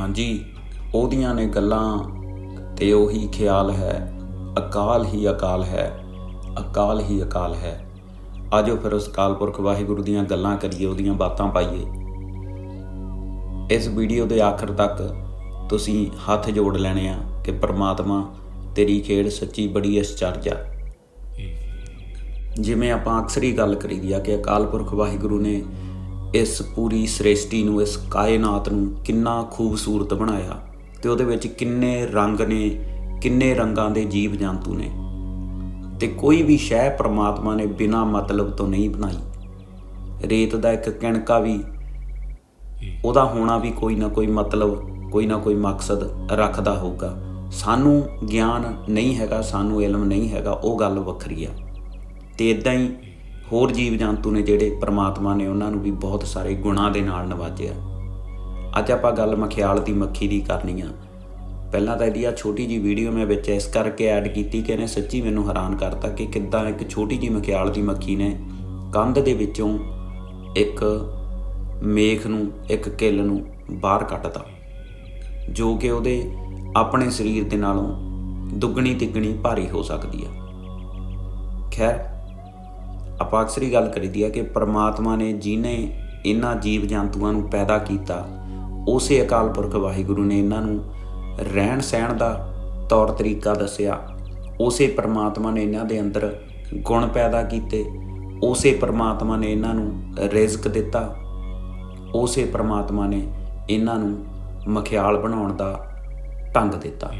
ਹਾਂਜੀ ਉਹਦੀਆਂ ਨੇ ਗੱਲਾਂ ਤੇ ਉਹੀ ਖਿਆਲ ਹੈ। ਅਕਾਲ ਹੀ ਅਕਾਲ ਹੈ। ਅਕਾਲ ਹੀ ਅਕਾਲ ਹੈ। ਆਜੋ ਫਿਰ ਉਸ ਅਕਾਲ ਪੁਰਖ ਵਾਹਿਗੁਰੂ ਦੀਆਂ ਗੱਲਾਂ ਕਰੀਏ ਉਹਦੀਆਂ ਬਾਤਾਂ ਪਾਈਏ। ਇਸ ਵੀਡੀਓ ਦੇ ਆਖਰ ਤੱਕ ਤੁਸੀਂ ਹੱਥ ਜੋੜ ਲੈਣੇ ਆ ਕਿ ਪ੍ਰਮਾਤਮਾ ਤੇਰੀ ਖੇਡ ਸੱਚੀ ਬੜੀ ਅਚਰਜ ਆ। ਜਿਵੇਂ ਆਪਾਂ ਅਕਸਰ ਹੀ ਗੱਲ ਕਰੀਦੀ ਆ ਕਿ ਅਕਾਲ ਪੁਰਖ ਵਾਹਿਗੁਰੂ ਨੇ ਇਸ ਪੂਰੀ ਸ੍ਰਿਸ਼ਟੀ ਨੂੰ, ਇਸ ਕਾਇਨਾਤ ਨੂੰ ਕਿੰਨਾ ਖੂਬਸੂਰਤ ਬਣਾਇਆ ਤੇ ਉਹਦੇ ਵਿੱਚ ਕਿੰਨੇ ਰੰਗ ਨੇ, ਕਿੰਨੇ ਰੰਗਾਂ ਦੇ ਜੀਵ ਜੰਤੂ ਨੇ। ਤੇ ਕੋਈ ਵੀ ਸ਼ੈ ਪ੍ਰਮਾਤਮਾ ਨੇ ਬਿਨਾ ਮਤਲਬ ਤੋਂ ਨਹੀਂ ਬਣਾਈ। ਰੇਤ ਦਾ ਇੱਕ ਕਣਕਾ ਵੀ, ਉਹਦਾ ਹੋਣਾ ਵੀ ਕੋਈ ਨਾ ਕੋਈ ਮਤਲਬ, ਕੋਈ ਨਾ ਕੋਈ ਮਕਸਦ ਰੱਖਦਾ ਹੋਊਗਾ। ਸਾਨੂੰ ਗਿਆਨ ਨਹੀਂ ਹੈਗਾ, ਸਾਨੂੰ ਇਲਮ ਨਹੀਂ ਹੈਗਾ, ਉਹ ਗੱਲ ਵੱਖਰੀ ਆ। ਤੇ ਇਦਾਂ ਹੀ ਹੋਰ ਜੀਵ ਜੰਤੂ ਨੇ ਜਿਹੜੇ ਪ੍ਰਮਾਤਮਾ ਨੇ ਉਹਨਾਂ ਨੂੰ ਵੀ ਬਹੁਤ ਸਾਰੇ ਗੁਣਾਂ ਦੇ ਨਾਲ ਨਵਾਜਿਆ। ਅੱਜ ਆਪਾਂ ਗੱਲ ਮਖਿਆਲ ਦੀ ਮੱਖੀ ਦੀ ਕਰਨੀ ਆ। ਪਹਿਲਾਂ ਤਾਂ ਇਹਦੀ ਆ ਛੋਟੀ ਜੀ ਵੀਡੀਓ ਮੈਂ ਵਿੱਚ ਇਸ ਕਰਕੇ ਐਡ ਕੀਤੀ ਕਿ ਇਹਨੇ ਸੱਚੀ ਮੈਨੂੰ ਹੈਰਾਨ ਕਰਤਾ ਕਿ ਕਿੱਦਾਂ ਇੱਕ ਛੋਟੀ ਜੀ ਮਖਿਆਲ ਦੀ ਮੱਖੀ ਨੇ ਕੰਧ ਦੇ ਵਿੱਚੋਂ ਇੱਕ ਮੇਖ ਨੂੰ, ਇੱਕ ਕਿੱਲ ਨੂੰ ਬਾਹਰ ਕੱਢਤਾ, ਜੋ ਕਿ ਉਹਦੇ ਆਪਣੇ ਸਰੀਰ ਦੇ ਨਾਲੋਂ ਦੁੱਗਣੀ ਤਿੱਗਣੀ ਭਾਰੀ ਹੋ ਸਕਦੀ ਆ। ਖੈਰ ਆਪਾਂ ਅਕਸਰ ਹੀ ਗੱਲ ਕਰੀਦੀ ਆ ਕਿ ਪ੍ਰਮਾਤਮਾ ਨੇ ਜਿਨੇ ਇਹਨਾਂ ਜੀਵ ਜੰਤੂਆਂ ਨੂੰ ਪੈਦਾ ਕੀਤਾ ਉਸੇ ਅਕਾਲ ਪੁਰਖ ਵਾਹਿਗੁਰੂ ਨੇ ਇਹਨਾਂ ਨੂੰ ਰਹਿਣ ਸਹਿਣ ਦਾ ਤੌਰ ਤਰੀਕਾ ਦੱਸਿਆ। ਉਸੇ ਪ੍ਰਮਾਤਮਾ ਨੇ ਇਹਨਾਂ ਦੇ ਅੰਦਰ ਗੁਣ ਪੈਦਾ ਕੀਤੇ ਉਸੇ ਪ੍ਰਮਾਤਮਾ ਨੇ ਇਹਨਾਂ ਨੂੰ ਰਿਜ਼ਕ ਦਿੱਤਾ ਉਸੇ ਪ੍ਰਮਾਤਮਾ ਨੇ ਇਹਨਾਂ ਨੂੰ ਮਖਿਆਲ ਬਣਾਉਣ ਦਾ ਢੰਗ ਦਿੱਤਾ।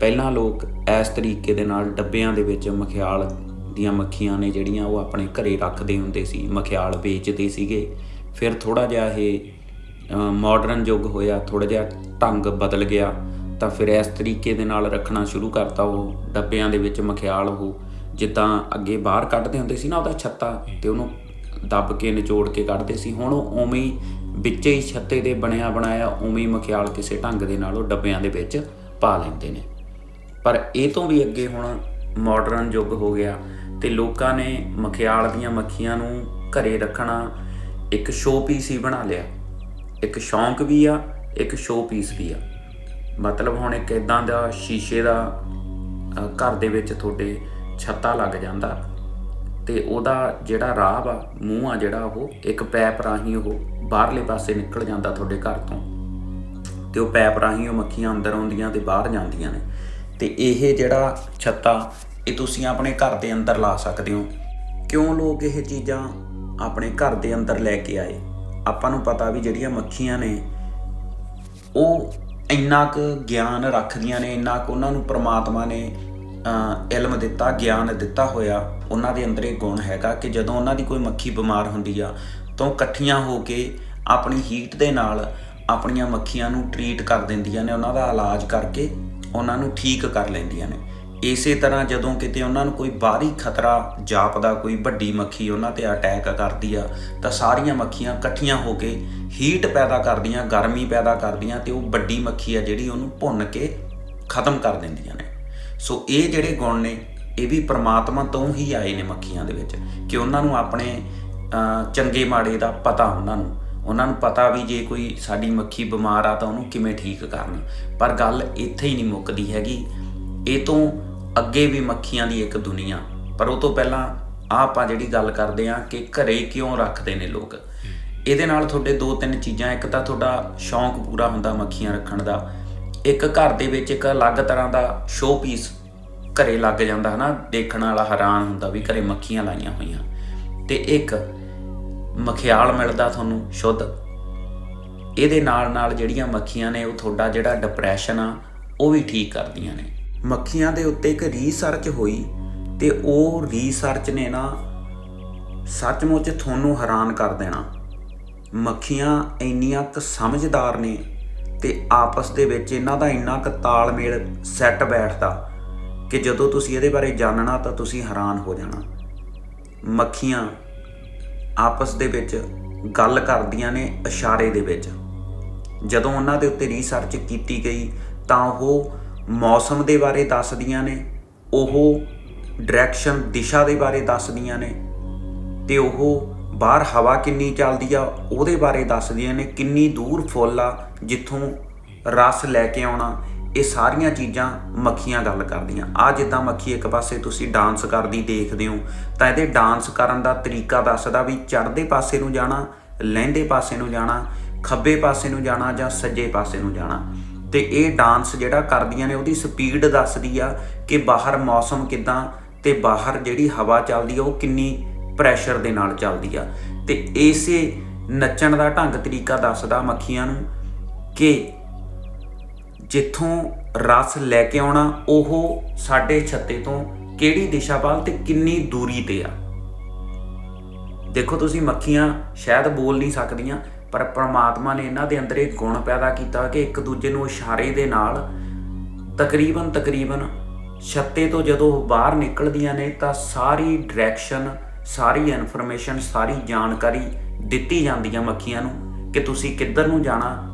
ਪਹਿਲਾਂ ਲੋਕ ਇਸ ਤਰੀਕੇ ਦੇ ਨਾਲ ਡੱਬਿਆਂ ਦੇ ਵਿੱਚ ਮਖਿਆਲ ਦੀਆਂ ਮੱਖੀਆਂ ਨੇ ਜਿਹੜੀਆਂ ਉਹ ਆਪਣੇ ਘਰੇ ਰੱਖਦੇ ਹੁੰਦੇ ਸੀ, ਮਖਿਆਲ ਵੇਚਦੇ ਸੀਗੇ। ਫਿਰ ਥੋੜਾ ਜਿਹਾ ਇਹ ਮਾਡਰਨ ਯੁੱਗ ਹੋਇਆ ਥੋੜਾ ਜਿਹਾ ਢੰਗ ਬਦਲ ਗਿਆ, ਤਾਂ ਫਿਰ ਇਸ ਤਰੀਕੇ ਦੇ ਨਾਲ ਰੱਖਣਾ ਸ਼ੁਰੂ ਕਰਤਾ ਉਹ ਡੱਬਿਆਂ ਦੇ ਵਿੱਚ ਮਖਿਆਲ ਉਹ। ਜਿੱਦਾਂ ਅੱਗੇ ਬਾਹਰ ਕੱਢਦੇ ਹੁੰਦੇ ਸੀ ਨਾ ਉਹਦਾ ਛੱਤਾ, ਤੇ ਉਹਨੂੰ ਦੱਬ ਕੇ ਨਿਚੋੜ ਕੇ ਕੱਢਦੇ ਸੀ। ਹੁਣ ਉਹ ਉਵੇਂ ਹੀ ਵਿੱਚ ਹੀ ਛੱਤੇ ਦੇ ਬਣਿਆ ਬਣਾਇਆ ਉਵੇਂ ਹੀ ਮਖਿਆਲ ਕਿਸੇ ਢੰਗ ਦੇ ਨਾਲ ਉਹ ਡੱਬਿਆਂ ਦੇ ਵਿੱਚ ਪਾ ਲੈਂਦੇ ਨੇ। ਪਰ ਇਹ ਤੋਂ ਵੀ ਅੱਗੇ ਹੁਣ ਮਾਡਰਨ ਯੁੱਗ ਹੋ ਗਿਆ ਤੇ ਲੋਕਾਂ ਨੇ ਮਖਿਆਲ ਦੀਆਂ ਮੱਖੀਆਂ ਨੂੰ ਘਰੇ ਰੱਖਣਾ ਇੱਕ ਸ਼ੋਅ ਪੀਸ ਹੀ ਬਣਾ ਲਿਆ। ਇੱਕ ਸ਼ੌਂਕ ਵੀ ਆ, ਇੱਕ ਸ਼ੋਅ ਪੀਸ ਵੀ ਆ। ਮਤਲਬ ਹੁਣ ਇੱਕ ਇਦਾਂ ਦਾ ਸ਼ੀਸ਼ੇ ਦਾ ਘਰ ਦੇ ਵਿੱਚ ਤੁਹਾਡੇ ਛੱਤਾ ਲੱਗ ਜਾਂਦਾ ਤੇ ਉਹਦਾ ਜਿਹੜਾ ਰਾਹ ਆ ਮੂੰਹ ਆ ਜਿਹੜਾ ਉਹ, ਇੱਕ ਪੈਪ ਰਾਹੀਂ ਉਹ ਬਾਹਰਲੇ ਪਾਸੇ ਨਿਕਲ ਜਾਂਦਾ ਤੁਹਾਡੇ ਘਰ ਤੋਂ ਤੇ ਉਹ ਪੈਪ ਰਾਹੀਂ ਉਹ ਮੱਖੀਆਂ ਅੰਦਰ ਆਉਂਦੀਆਂ ਤੇ ਬਾਹਰ ਜਾਂਦੀਆਂ ਨੇ। ਤੇ ਇਹ ਜਿਹੜਾ ਛੱਤਾ ਇਹ ਤੁਸੀਂ ਆਪਣੇ ਘਰ ਦੇ ਅੰਦਰ ਲਾ ਸਕਦੇ ਹੋ। ਕਿਉਂ ਲੋਕ ਇਹ ਚੀਜ਼ਾਂ ਆਪਣੇ ਘਰ ਦੇ ਅੰਦਰ ਲੈ ਕੇ ਆਏ? ਆਪਾਂ ਨੂੰ ਪਤਾ ਵੀ ਜਿਹੜੀਆਂ ਮੱਖੀਆਂ ਨੇ, ਉਹ ਇੰਨਾ ਕੁ ਗਿਆਨ ਰੱਖਦੀਆਂ ਨੇ, ਇੰਨਾ ਕੁ ਉਹਨਾਂ ਨੂੰ ਪ੍ਰਮਾਤਮਾ ਨੇ ਇਲਮ ਦਿੱਤਾ, ਗਿਆਨ ਦਿੱਤਾ ਹੋਇਆ, ਉਹਨਾਂ ਦੇ ਅੰਦਰ ਇਹ ਗੁਣ ਹੈਗਾ ਕਿ ਜਦੋਂ ਉਹਨਾਂ ਦੀ ਕੋਈ ਮੱਖੀ ਬਿਮਾਰ ਹੁੰਦੀ ਆ, ਤਾਂ ਉਹ ਇਕੱਠੀਆਂ ਹੋ ਕੇ ਆਪਣੀ ਹੀਟ ਦੇ ਨਾਲ ਆਪਣੀਆਂ ਮੱਖੀਆਂ ਨੂੰ ਟਰੀਟ ਕਰ ਦਿੰਦੀਆਂ ਨੇ, ਉਹਨਾਂ ਦਾ ਇਲਾਜ ਕਰਕੇ ਉਹਨਾਂ ਨੂੰ ਠੀਕ ਕਰ ਲੈਂਦੀਆਂ ਨੇ। ਇਸੇ ਤਰ੍ਹਾਂ ਜਦੋਂ ਕਿਤੇ ਉਹਨਾਂ ਨੂੰ ਕੋਈ ਬਾਹਰੀ ਖਤਰਾ ਜਾਪਦਾ, ਕੋਈ ਵੱਡੀ ਮੱਖੀ ਉਹਨਾਂ ਤੇ ਅਟੈਕ ਕਰਦੀ ਆ, ਤਾਂ ਸਾਰੀਆਂ ਮੱਖੀਆਂ ਇਕੱਠੀਆਂ ਹੋ ਕੇ ਹੀਟ ਪੈਦਾ ਕਰਦੀਆਂ, ਗਰਮੀ ਪੈਦਾ ਕਰਦੀਆਂ ਤੇ ਉਹ ਵੱਡੀ ਮੱਖੀ ਆ ਜਿਹੜੀ ਉਹਨੂੰ ਭੁੰਨ ਕੇ ਖਤਮ ਕਰ ਦਿੰਦੀਆਂ ਨੇ। ਸੋ ਇਹ ਜਿਹੜੇ ਗੁਣ ਨੇ, ਇਹ ਵੀ ਪ੍ਰਮਾਤਮਾ ਤੋਂ ਹੀ ਆਏ ਨੇ ਮੱਖੀਆਂ ਦੇ ਵਿੱਚ ਕਿ ਉਹਨਾਂ ਨੂੰ ਆਪਣੇ ਚੰਗੇ ਮਾੜੇ ਦਾ ਪਤਾ ਉਹਨਾਂ ਨੂੰ ਉਹਨਾਂ ਨੂੰ ਪਤਾ ਵੀ ਜੇ ਕੋਈ ਸਾਡੀ ਮੱਖੀ ਬਿਮਾਰ ਆ ਤਾਂ ਉਹਨੂੰ ਕਿਵੇਂ ਠੀਕ ਕਰਨ। ਪਰ ਗੱਲ ਇੱਥੇ ਹੀ ਨਹੀਂ ਮੁੱਕਦੀ ਹੈਗੀ। ਇਹ ਤੋਂ ਅੱਗੇ ਵੀ ਮੱਖੀਆਂ ਦੀ ਇੱਕ ਦੁਨੀਆ। ਪਰ ਉਹ ਤੋਂ ਪਹਿਲਾਂ ਆਹ ਆਪਾਂ ਜਿਹੜੀ ਗੱਲ ਕਰਦੇ ਆ ਕਿ ਘਰੇ ਕਿਉਂ ਰੱਖਦੇ ਨੇ ਲੋਕ? ਇਹਦੇ ਨਾਲ ਤੁਹਾਡੇ ਦੋ ਤਿੰਨ ਚੀਜ਼ਾਂ, ਇੱਕ ਤਾਂ ਤੁਹਾਡਾ ਸ਼ੌਂਕ ਪੂਰਾ ਹੁੰਦਾ ਮੱਖੀਆਂ ਰੱਖਣ ਦਾ। ਇੱਕ ਘਰ ਦੇ ਵਿੱਚ ਇੱਕ ਅਲੱਗ ਤਰ੍ਹਾਂ ਦਾ ਸ਼ੋਅ ਪੀਸ ਘਰੇ ਲੱਗ ਜਾਂਦਾ ਹਨਾ। ਦੇਖਣ ਵਾਲਾ ਹੈਰਾਨ ਹੁੰਦਾ ਵੀ ਘਰੇ ਮੱਖੀਆਂ ਲਾਈਆਂ ਹੋਈਆਂ। ਤੇ ਇੱਕ ਮਖਿਆਲ ਮਿਲਦਾ ਤੁਹਾਨੂੰ ਸ਼ੁੱਧ। ਇਹਦੇ ਨਾਲ ਨਾਲ ਜਿਹੜੀਆਂ ਮੱਖੀਆਂ ਨੇ, ਉਹ ਤੁਹਾਡਾ ਜਿਹੜਾ ਡਿਪਰੈਸ਼ਨ ਆ, ਉਹ ਵੀ ਠੀਕ ਕਰਦੀਆਂ ਨੇ। ਮੱਖੀਆਂ ਦੇ ਉੱਤੇ ਇੱਕ ਰੀਸਰਚ ਹੋਈ ਤੇ ਉਹ ਰੀਸਰਚ ਨੇ ਨਾ ਸੱਚਮੁੱਚ ਤੁਹਾਨੂੰ ਹੈਰਾਨ ਕਰ ਦੇਣਾ। ਮੱਖੀਆਂ ਇੰਨੀਆਂ ਕੁ ਸਮਝਦਾਰ ਨੇ ਤੇ ਆਪਸ ਦੇ ਵਿੱਚ ਇਹਨਾਂ ਦਾ ਇੰਨਾ ਕੁ ਤਾਲਮੇਲ ਸੈੱਟ ਬੈਠਦਾ ਕਿ ਜਦੋਂ ਤੁਸੀਂ ਇਹਦੇ ਬਾਰੇ ਜਾਣਨਾ ਤਾਂ ਤੁਸੀਂ ਹੈਰਾਨ ਹੋ ਜਾਣਾ। ਮੱਖੀਆਂ ਆਪਸ ਦੇ ਵਿੱਚ ਗੱਲ ਕਰਦੀਆਂ ਨੇ ਇਸ਼ਾਰੇ ਦੇ ਵਿੱਚ। ਜਦੋਂ ਉਹਨਾਂ ਦੇ ਉੱਤੇ ਰਿਸਰਚ ਕੀਤੀ ਗਈ, ਤਾਂ ਉਹ ਮੌਸਮ ਦੇ ਬਾਰੇ ਦੱਸਦੀਆਂ ਨੇ, ਉਹ ਡਾਇਰੈਕਸ਼ਨ ਦਿਸ਼ਾ ਦੇ ਬਾਰੇ ਦੱਸਦੀਆਂ ਨੇ ਤੇ ਉਹ ਬਾਹਰ ਹਵਾ ਕਿੰਨੀ ਚੱਲਦੀ ਆ, ਉਹਦੇ ਬਾਰੇ ਦੱਸਦੀਆਂ ਨੇ ਕਿੰਨੀ ਦੂਰ ਫੁੱਲ ਆ, ਜਿੱਥੋਂ ਰਸ ਲੈ ਕੇ ਆਉਣਾ। ਇਹ ਸਾਰੀਆਂ ਚੀਜ਼ਾਂ ਮੱਖੀਆਂ ਗੱਲ ਕਰਦੀਆਂ। ਆ ਜਿੱਦਾਂ ਮੱਖੀ ਇੱਕ ਪਾਸੇ ਤੁਸੀਂ ਡਾਂਸ ਕਰਦੀ ਦੇਖਦੇ ਹੋ, ਤਾਂ ਇਹਦੇ ਡਾਂਸ ਕਰਨ ਦਾ ਤਰੀਕਾ ਦੱਸਦਾ ਵੀ ਚੜ੍ਹਦੇ ਪਾਸੇ ਨੂੰ ਜਾਣਾ, ਲਹਿੰਦੇ ਪਾਸੇ ਨੂੰ ਜਾਣਾ, ਖੱਬੇ ਪਾਸੇ ਨੂੰ ਜਾਣਾ ਜਾਂ ਸੱਜੇ ਪਾਸੇ ਨੂੰ ਜਾਣਾ। ਤੇ ਇਹ ਡਾਂਸ ਜਿਹੜਾ ਕਰਦੀਆਂ ਨੇ ਉਹਦੀ ਸਪੀਡ ਦੱਸਦੀ ਆ ਕਿ ਬਾਹਰ ਮੌਸਮ ਕਿਦਾਂ ਤੇ ਬਾਹਰ ਜਿਹੜੀ ਹਵਾ ਚੱਲਦੀ ਆ ਉਹ ਕਿੰਨੀ ਪ੍ਰੈਸ਼ਰ ਦੇ ਨਾਲ ਚੱਲਦੀ ਆ। ਤੇ ਇਸੇ ਨੱਚਣ ਦਾ ਢੰਗ ਤਰੀਕਾ ਦੱਸਦਾ ਮੱਖੀਆਂ ਨੂੰ ਕਿ ਜਿੱਥੋਂ ਰਸ ਲੈ ਕੇ ਆਉਣਾ, ਉਹ ਸਾਡੇ ਛੱਤੇ ਤੋਂ ਕਿਹੜੀ ਦਿਸ਼ਾ ਵੱਲ ਤੇ ਕਿੰਨੀ ਦੂਰੀ ਤੇ ਆ? ਦੇਖੋ ਤੁਸੀਂ ਮੱਖੀਆਂ ਸ਼ਾਇਦ ਬੋਲ ਨਹੀਂ ਸਕਦੀਆਂ, ਪਰ ਪ੍ਰਮਾਤਮਾ ਨੇ ਇਹਨਾਂ ਦੇ ਅੰਦਰ ਇਹ ਗੁਣ ਪੈਦਾ ਕੀਤਾ ਕਿ ਇੱਕ ਦੂਜੇ ਨੂੰ ਇਸ਼ਾਰੇ ਦੇ ਨਾਲ ਤਕਰੀਬਨ ਤਕਰੀਬਨ ਛੱਤੇ ਤੋਂ ਜਦੋਂ ਉਹ ਬਾਹਰ ਨਿਕਲਦੀਆਂ ਨੇ, ਤਾਂ ਸਾਰੀ ਡਾਇਰੈਕਸ਼ਨ ਸਾਰੀ ਇਨਫੋਰਮੇਸ਼ਨ ਸਾਰੀ ਜਾਣਕਾਰੀ ਦਿੱਤੀ ਜਾਂਦੀ ਆ ਮੱਖੀਆਂ ਨੂੰ ਕਿ ਤੁਸੀਂ ਕਿੱਧਰ ਨੂੰ ਜਾਣਾ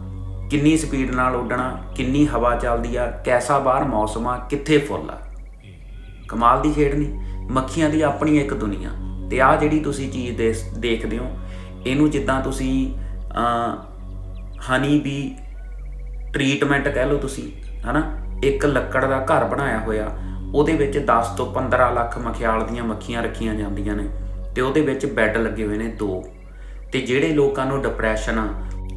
ਕਿੰਨੀ ਸਪੀਡ ਨਾਲ ਉੱਡਣਾ, ਕਿੰਨੀ ਹਵਾ ਚੱਲਦੀ ਆ, ਕੈਸਾ ਬਾਹਰ ਮੌਸਮ ਆ, ਕਿੱਥੇ ਫੁੱਲ ਆ। ਕਮਾਲ ਦੀ ਖੇਡ ਨਹੀਂ, ਮੱਖੀਆਂ ਦੀ ਆਪਣੀ ਇੱਕ ਦੁਨੀਆ। ਤੇ ਆ ਜਿਹੜੀ ਤੁਸੀਂ ਚੀਜ਼ ਦੇਖਦੇ ਹੋ, ਇਹਨੂੰ ਜਿੱਦਾਂ ਤੁਸੀਂ ਹਨੀ ਵੀ ਟ੍ਰੀਟਮੈਂਟ ਕਹਿ ਲਓ ਤੁਸੀਂ, ਹਨਾ? ਇੱਕ ਲੱਕੜ ਦਾ ਘਰ ਬਣਾਇਆ ਹੋਇਆ, ਉਹਦੇ ਵਿੱਚ 10 ਤੋਂ 15 ਲੱਖ ਮਖਿਆਲ ਦੀਆਂ ਮੱਖੀਆਂ ਰੱਖੀਆਂ ਜਾਂਦੀਆਂ ਨੇ, ਤੇ ਉਹਦੇ ਵਿੱਚ ਬੈੱਡ ਲੱਗੇ ਹੋਏ ਨੇ ਦੋ। ਤੇ ਜਿਹੜੇ ਲੋਕਾਂ ਨੂੰ ਡਿਪਰੈਸ਼ਨ ਆ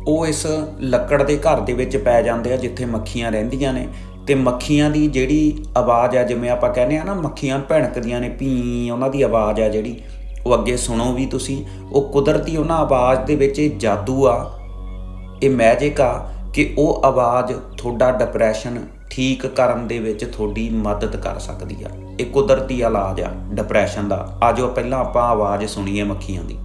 ਉਹ ਇਸ ਲੱਕੜ ਦੇ ਘਰ ਦੇ ਵਿੱਚ ਪੈ ਜਾਂਦੇ ਆ ਜਿੱਥੇ ਮੱਖੀਆਂ ਰਹਿੰਦੀਆਂ ਨੇ। ਤੇ ਮੱਖੀਆਂ ਦੀ ਜਿਹੜੀ ਆਵਾਜ਼ ਆ, ਜਿਵੇਂ ਆਪਾਂ ਕਹਿੰਦੇ ਆ ਨਾ, ਮੱਖੀਆਂ ਭਿਣਕਦੀਆਂ ਨੇ, ਪੀ, ਉਹਨਾਂ ਦੀ ਆਵਾਜ਼ ਆ ਜਿਹੜੀ, ਉਹ ਅੱਗੇ ਸੁਣੋ ਵੀ ਤੁਸੀਂ, ਉਹ ਕੁਦਰਤੀ ਉਹਨਾਂ ਆਵਾਜ਼ ਦੇ ਵਿੱਚ ਇਹ ਜਾਦੂ ਆ, ਇਹ ਮੈਜਿਕ ਆ ਕਿ ਉਹ ਆਵਾਜ਼ ਤੁਹਾਡਾ ਡਿਪਰੈਸ਼ਨ ਠੀਕ ਕਰਨ ਦੇ ਵਿੱਚ ਤੁਹਾਡੀ ਮਦਦ ਕਰ ਸਕਦੀ ਆ। ਇਹ ਕੁਦਰਤੀ ਇਲਾਜ ਆ ਡਿਪਰੈਸ਼ਨ ਦਾ। ਆਜੋ ਪਹਿਲਾਂ ਆਪਾਂ ਆਵਾਜ਼ ਸੁਣੀਏ ਮੱਖੀਆਂ ਦੀ।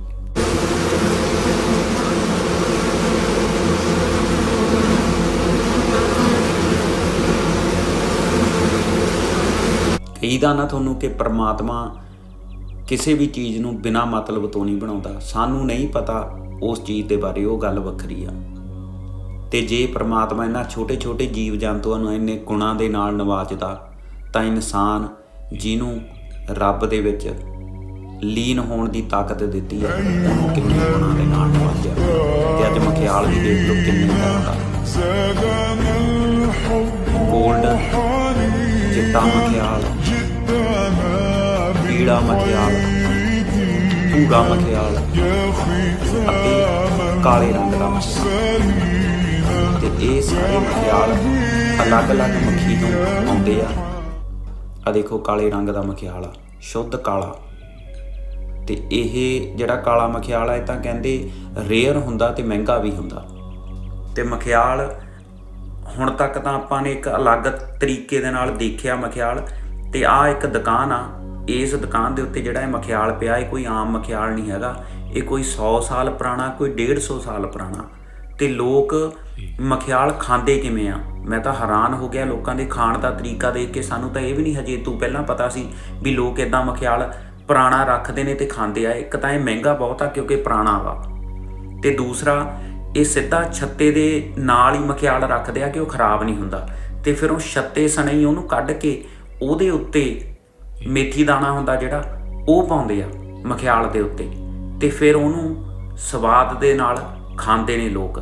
ਕਹੀਦਾ ਨਾ ਤੁਹਾਨੂੰ ਕਿ ਪ੍ਰਮਾਤਮਾ ਕਿਸੇ ਵੀ ਚੀਜ਼ ਨੂੰ ਬਿਨਾ ਮਤਲਬ ਤੋਂ ਨਹੀਂ ਬਣਾਉਂਦਾ। ਸਾਨੂੰ ਨਹੀਂ ਪਤਾ ਉਸ ਚੀਜ਼ ਦੇ ਬਾਰੇ ਉਹ ਗੱਲ ਵੱਖਰੀ ਆ। ਤੇ ਜੇ ਪ੍ਰਮਾਤਮਾ ਇਹਨਾਂ ਛੋਟੇ-ਛੋਟੇ ਜੀਵ ਜੰਤੂਆਂ ਨੂੰ ਇੰਨੇ ਗੁਣਾਂ ਦੇ ਨਾਲ ਨਵਾਜਦਾ ਤਾਂ ਇਨਸਾਨ ਜਿਹਨੂੰ ਰੱਬ ਦੇ ਵਿੱਚ ਲੀਨ ਹੋਣ ਦੀ ਤਾਕਤ ਦਿੱਤੀ ਹੈ ਉਹਨੂੰ ਕਿੰਨੇ ਗੁਣਾਂ ਦੇ ਨਾਲ ਨਵਾਜਿਆ। ਤੇ ਅੱਜ ਮਖਿਆਲ ਵੀ ਦੇਖ ਲਓ ਕਿੰਨੇ ਤਰ੍ਹਾਂ ਦਾ। ਗੋਲਡ ਚਿੱਟਾ ਮਖਿਆਲ। ਪੀੜਾ ਮਖਿਆਲ ਭੂਰਾ ਮਖਿਆਲ ਅਤੇ ਕਾਲੇ ਰੰਗ ਦਾ ਮਖਿਆਲ ਤੇ ਇਹ ਸਾਰੇ ਮਖਿਆਲ ਅਲੱਗ-ਅਲੱਗ ਮੱਖੀ ਤੋਂ ਆਉਂਦੇ ਆ। ਆ ਦੇਖੋ ਕਾਲੇ ਰੰਗ ਦਾ ਮਖਿਆਲ ਆ, ਸ਼ੁੱਧ ਕਾਲਾ। ਤੇ ਇਹ ਜਿਹੜਾ ਕਾਲਾ ਮਖਿਆਲ ਆ, ਇਹ ਤਾਂ ਕਹਿੰਦੇ ਰੇਅਰ ਹੁੰਦਾ ਤੇ ਮਹਿੰਗਾ ਵੀ ਹੁੰਦਾ। ਤੇ ਮਖਿਆਲ ਹੁਣ ਤੱਕ ਤਾਂ ਆਪਾਂ ਨੇ ਇੱਕ ਅਲੱਗ ਤਰੀਕੇ ਦੇ ਨਾਲ ਦੇਖਿਆ ਮਖਿਆਲ ਤੇ ਆ ਇੱਕ ਦੁਕਾਨ ਆ ਇਸ ਦੁਕਾਨ ਦੇ ਉੱਤੇ ਜਿਹੜਾ ਇਹ ਮਖਿਆਲ ਪਿਆ, ਇਹ ਕੋਈ ਆਮ ਮਖਿਆਲ ਨਹੀਂ ਹੈਗਾ। ਇਹ ਕੋਈ 100 ਸਾਲ ਪੁਰਾਣਾ, ਕੋਈ 150 ਸਾਲ ਪੁਰਾਣਾ। ਤੇ ਲੋਕ ਮਖਿਆਲ ਖਾਂਦੇ ਕਿਵੇਂ ਆ? ਮੈਂ ਤਾਂ ਹੈਰਾਨ ਹੋ ਗਿਆ ਲੋਕਾਂ ਦੇ ਖਾਣ ਦਾ ਤਰੀਕਾ ਦੇਖ ਕੇ। ਸਾਨੂੰ ਤਾਂ ਇਹ ਵੀ ਨਹੀਂ ਹਜੇ ਤੂੰ ਪਹਿਲਾਂ ਪਤਾ ਸੀ ਵੀ ਲੋਕ ਇਦਾਂ ਮਖਿਆਲ ਪੁਰਾਣਾ ਰੱਖਦੇ ਨੇ ਤੇ ਖਾਂਦੇ ਆ। ਇੱਕ ਤਾਂ ਇਹ ਮਹਿੰਗਾ ਬਹੁਤ ਆ ਕਿਉਂਕਿ ਪੁਰਾਣਾ ਵਾ। ਤੇ ਦੂਸਰਾ, ਇਹ ਸਿੱਧਾ ਛੱਤੇ ਦੇ ਨਾਲ ਹੀ ਮਖਿਆਲ ਰੱਖਦੇ ਆ ਕਿ ਉਹ ਖਰਾਬ ਨਹੀਂ ਹੁੰਦਾ। ਤੇ ਫਿਰ ਉਹ ਛੱਤੇ ਸਣੇ ਹੀ ਉਹਨੂੰ ਕੱਢ ਕੇ ਉਹਦੇ ਉੱਤੇ ਮੇਥੀ ਦਾਣਾ ਹੁੰਦਾ ਜਿਹੜਾ, ਉਹ ਪਾਉਂਦੇ ਆ ਮਖਿਆਲ ਦੇ ਉੱਤੇ ਤੇ ਫਿਰ ਉਹਨੂੰ ਸਵਾਦ ਦੇ ਨਾਲ ਖਾਂਦੇ ਨੇ ਲੋਕ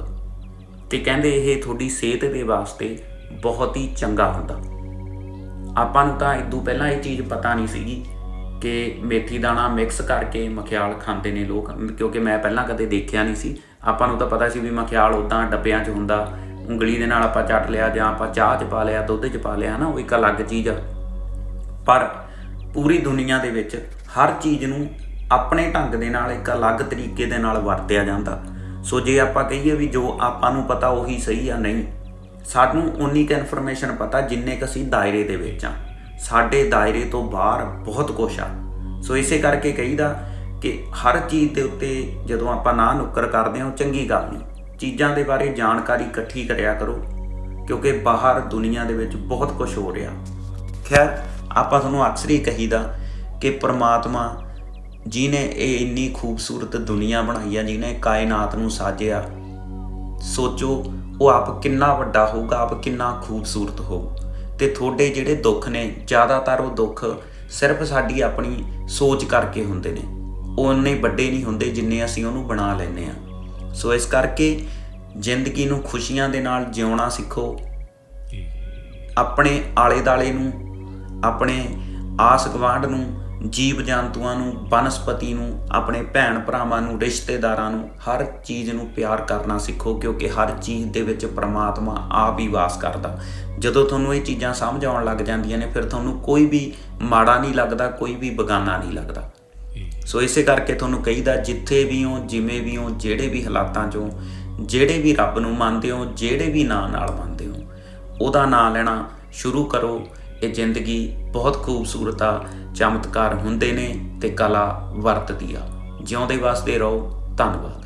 ਤੇ ਕਹਿੰਦੇ ਇਹ ਤੁਹਾਡੀ ਸਿਹਤ ਦੇ ਵਾਸਤੇ ਬਹੁਤ ਹੀ ਚੰਗਾ ਹੁੰਦਾ। ਆਪਾਂ ਨੂੰ ਤਾਂ ਇਦੋਂ ਪਹਿਲਾਂ ਇਹ ਚੀਜ਼ ਪਤਾ ਨਹੀਂ ਸੀਗੀ ਕਿ ਮੇਥੀ ਦਾਣਾ ਮਿਕਸ ਕਰਕੇ ਮਖਿਆਲ ਖਾਂਦੇ ਨੇ ਲੋਕ, ਕਿਉਂਕਿ ਮੈਂ ਪਹਿਲਾਂ ਕਦੇ ਦੇਖਿਆ ਨਹੀਂ ਸੀ। ਆਪਾਂ ਨੂੰ ਤਾਂ ਪਤਾ ਸੀ ਵੀ ਮਖਿਆਲ ਉਦਾਂ ਡੱਬਿਆਂ 'ਚ ਹੁੰਦਾ, ਉਂਗਲੀ ਦੇ ਨਾਲ ਆਪਾਂ ਚੱਟ ਲਿਆ ਜਾਂ ਆਪਾਂ ਚਾਹ 'ਚ ਪਾ ਲਿਆ, ਦੁੱਧ 'ਚ ਪਾ ਲਿਆ ਨਾ ਉਹ ਇੱਕ ਅਲੱਗ ਚੀਜ਼ ਆ। ਪਰ ਪੂਰੀ ਦੁਨੀਆ ਦੇ ਵਿੱਚ ਹਰ ਚੀਜ਼ ਨੂੰ ਆਪਣੇ ਢੰਗ ਦੇ ਨਾਲ ਇੱਕ ਅਲੱਗ ਤਰੀਕੇ ਦੇ ਨਾਲ ਵਰਤਿਆ ਜਾਂਦਾ। ਸੋ ਜੇ ਆਪਾਂ ਕਹੀਏ ਵੀ ਜੋ ਆਪਾਂ ਨੂੰ ਪਤਾ ਉਹੀ ਸਹੀ ਆ ਨਹੀਂ, ਸਾਨੂੰ ਉਨੀ ਕੁ ਇਨਫੋਰਮੇਸ਼ਨ ਪਤਾ ਜਿੰਨੇ ਕ ਅਸੀਂ ਦਾਇਰੇ ਦੇ ਵਿੱਚ ਆ। ਸਾਡੇ ਦਾਇਰੇ ਤੋਂ ਬਾਹਰ ਬਹੁਤ ਕੁਛ ਆ। ਸੋ ਇਸੇ ਕਰਕੇ ਕਹੀਦਾ ਕਿ ਹਰ ਚੀਜ਼ ਦੇ ਉੱਤੇ ਜਦੋਂ ਆਪਾਂ ਨਾ ਨੁੱਕਰ ਕਰਦੇ ਹਾਂ, ਉਹ ਚੰਗੀ ਗੱਲ ਨਹੀਂ। ਚੀਜ਼ਾਂ ਦੇ ਬਾਰੇ ਜਾਣਕਾਰੀ ਇਕੱਠੀ ਕਰਿਆ ਕਰੋ, ਕਿਉਂਕਿ ਬਾਹਰ ਦੁਨੀਆ ਦੇ ਵਿੱਚ ਬਹੁਤ ਕੁਝ ਹੋ ਰਿਹਾ। ਖੈਰ ਆਪਾਂ ਤੁਹਾਨੂੰ ਅਕਸਰ ਹੀ ਕਹੀਦਾ ਕਿ ਪ੍ਰਮਾਤਮਾ ਜਿਨੇ ਇਹ ਇੰਨੀ ਖੂਬਸੂਰਤ ਦੁਨੀਆ ਬਣਾਈ ਆ ਜਿਨੇ ਕਾਇਨਾਤ ਨੂੰ ਸਾਜਿਆ ਸੋਚੋ ਉਹ ਆਪ ਕਿੰਨਾ ਵੱਡਾ ਹੋਊਗਾ ਆਪ ਕਿੰਨਾ ਖੂਬਸੂਰਤ ਹੋਊ। ਤੇ ਤੁਹਾਡੇ ਜਿਹੜੇ ਦੁੱਖ ਨੇ ਜ਼ਿਆਦਾਤਰ ਉਹ ਦੁੱਖ ਸਿਰਫ ਸਾਡੀ ਆਪਣੀ ਸੋਚ ਕਰਕੇ ਹੁੰਦੇ ਨੇ। ਉਹ ਉਨੇ ਵੱਡੇ ਨਹੀਂ ਹੁੰਦੇ ਜਿੰਨੇ ਅਸੀਂ ਉਹਨੂੰ ਬਣਾ ਲੈਨੇ ਆ ਸੋ ਇਸ ਕਰਕੇ ਜ਼ਿੰਦਗੀ ਨੂੰ ਖੁਸ਼ੀਆਂ ਦੇ ਨਾਲ ਜਿਉਣਾ ਸਿੱਖੋ। ਆਪਣੇ ਆਲੇ ਦਾਲੇ ਨੂੰ ਆਪਣੇ ਆਸ ਗਵਾਂਢ ਨੂੰ, ਜੀਵ ਜੰਤੂਆਂ ਨੂੰ, ਬਨਸਪਤੀ ਨੂੰ, ਆਪਣੇ ਭੈਣ ਭਰਾਵਾਂ ਨੂੰ, ਰਿਸ਼ਤੇਦਾਰਾਂ ਨੂੰ ਹਰ ਚੀਜ਼ ਨੂੰ ਪਿਆਰ ਕਰਨਾ ਸਿੱਖੋ, ਕਿਉਂਕਿ ਹਰ ਚੀਜ਼ ਦੇ ਵਿੱਚ ਪ੍ਰਮਾਤਮਾ ਆਪ ਹੀ ਵਾਸ ਕਰਦਾ। ਜਦੋਂ ਤੁਹਾਨੂੰ ਇਹ ਚੀਜ਼ਾਂ ਸਮਝ ਆਉਣ ਲੱਗ ਜਾਂਦੀਆਂ ਨੇ, ਫਿਰ ਤੁਹਾਨੂੰ ਕੋਈ ਵੀ ਮਾੜਾ ਨਹੀਂ ਲੱਗਦਾ, ਕੋਈ ਵੀ ਬਗਾਨਾ ਨਹੀਂ ਲੱਗਦਾ। ਸੋ ਇਸੇ ਕਰਕੇ ਤੁਹਾਨੂੰ ਕਹੀਦਾ, ਜਿੱਥੇ ਵੀ ਹੋ, ਜਿਵੇਂ ਵੀ ਹੋ, ਜਿਹੜੇ ਵੀ ਹਾਲਾਤਾਂ 'ਚੋਂ ਜਿਹੜੇ ਵੀ ਰੱਬ ਨੂੰ ਮੰਨਦੇ ਹੋ, ਜਿਹੜੇ ਵੀ ਨਾਂ ਨਾਲ ਮੰਨਦੇ ਹੋ, ਉਹਦਾ ਨਾਂ ਲੈਣਾ ਸ਼ੁਰੂ ਕਰੋ। ਇਹ ਜ਼ਿੰਦਗੀ ਬਹੁਤ ਖੂਬਸੂਰਤ ਆ, ਚਮਤਕਾਰ ਹੁੰਦੇ ਨੇ ਤੇ ਕਲਾ ਵਰਤਦੀ ਆ। ਜਿਉਂਦੇ ਵਾਸਤੇ ਰਹੋ। ਧੰਨਵਾਦ।